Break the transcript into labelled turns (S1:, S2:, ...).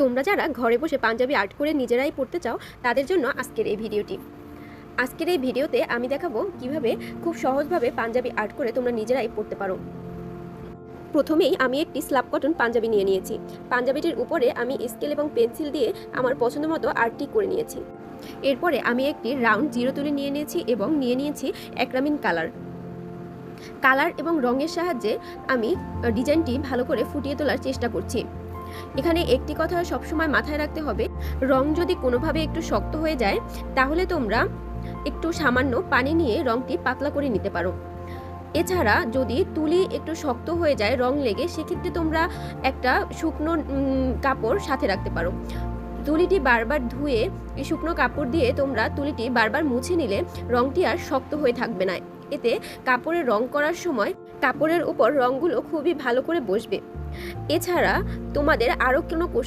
S1: তোমরা যারা ঘরে বসে পাঞ্জাবি আর্ট করে নিজেরাই পড়তে চাও, তাদের জন্য আজকের এই ভিডিওটি। আজকের এই ভিডিওতে আমি দেখাবো কীভাবে খুব সহজভাবে পাঞ্জাবি আর্ট করে তোমরা নিজেরাই পড়তে পারো। প্রথমেই আমি একটি স্ল্যাব কটন পাঞ্জাবি নিয়ে নিয়েছি। পাঞ্জাবিটির উপরে আমি স্কেল এবং পেন্সিল দিয়ে আমার পছন্দ মতো আর্টটি করে নিয়েছি। এরপরে আমি একটি রাউন্ড জিরো তুলে নিয়ে নিয়েছি এবং নিয়ে নিয়েছি একরামিন কালার। কালার এবং রঙের সাহায্যে আমি ডিজাইনটি ভালো করে ফুটিয়ে তোলার চেষ্টা করছি। এখানে একটি কথা সবসময় মাথায় রাখতে হবে, রং যদি কোনোভাবে একটু শক্ত হয়ে যায়, তাহলে তোমরা একটু সামান্য পানি নিয়ে রংটি পাতলা করে নিতে পারো। এছাড়া যদি তুলি একটু শক্ত হয়ে যায় রং লেগে, সেক্ষেত্রে তোমরা একটা শুকনো কাপড় সাথে রাখতে পারো। তুলিটি বারবার ধুয়ে শুকনো কাপড় দিয়ে তোমরা তুলিটি বারবার মুছে নিলে রংটি আর শক্ত হয়ে থাকবে না। এতে কাপড়ের রং করার সময় কাপড়ের উপর রংগুলো খুবই ভালো করে বসবে। এছাড়া তোমাদের আরও কোনো কোশ্চেন